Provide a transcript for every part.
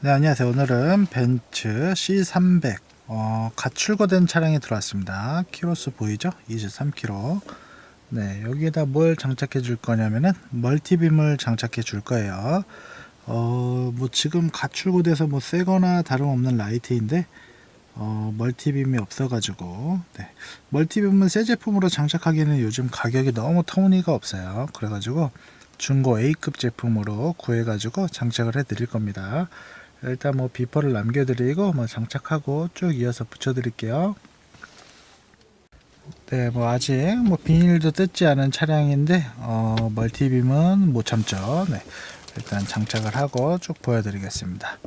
네, 안녕하세요. 오늘은 벤츠 C300 어, 갓 출고된 차량이 들어왔습니다. 키로수 보이죠? 23km. 네, 여기에다 뭘 장착해 줄 거냐면은 멀티빔을 장착해 줄 거예요. 어, 뭐 지금 갓 출고돼서 뭐 새거나 다름없는 라이트인데 어, 멀티빔이 없어가지고 네. 멀티빔은 새 제품으로 장착하기에는 요즘 가격이 너무 터무니가 없어요. 그래가지고 중고 A급 제품으로 구해가지고 장착을 해 드릴 겁니다. 일단 뭐 비퍼를 남겨드리고 뭐 장착하고 쭉 이어서 붙여드릴게요. 네, 뭐 아직 뭐 비닐도 뜯지 않은 차량인데 어, 멀티빔은 못 참죠. 네, 일단 장착을 하고 쭉 보여드리겠습니다.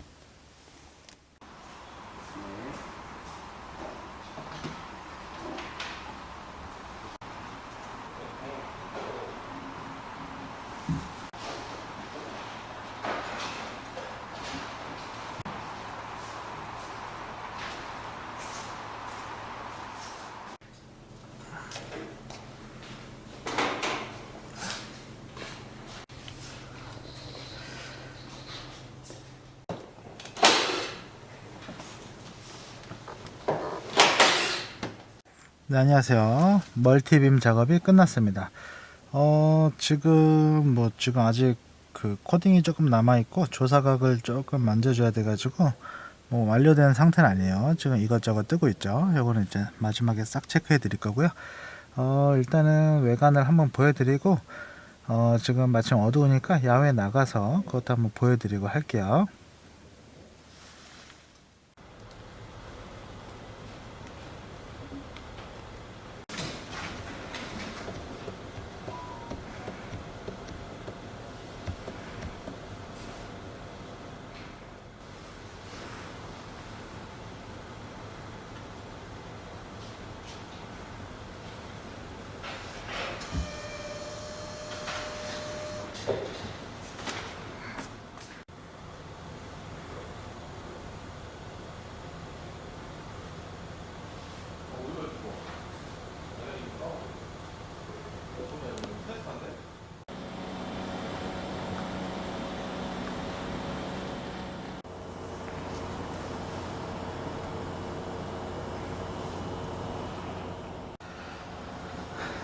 네, 안녕하세요. 멀티빔 작업이 끝났습니다. 어, 지금 뭐 지금 아직 그 코딩이 조금 남아 있고 조사각을 조금 만져줘야 돼 가지고 뭐 완료된 상태는 아니에요. 지금 이것저것 뜨고 있죠. 요거는 이제 마지막에 싹 체크해 드릴 거고요. 어, 일단은 외관을 한번 보여 드리고 어, 지금 마침 어두우니까 야외 나가서 그것도 한번 보여 드리고 할게요.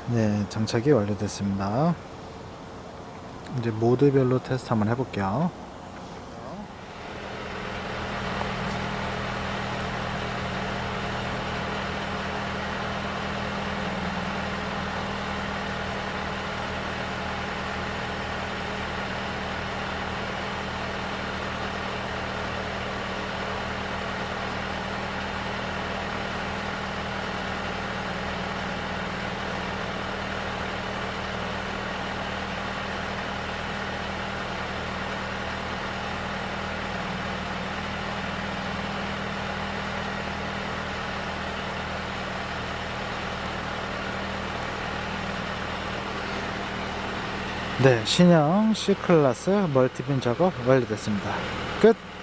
네, 장착이 완료됐습니다. 이제 모드별로 테스트 한번 해볼게요. 네, 신형 C클래스 멀티빔 작업 완료됐습니다. 끝!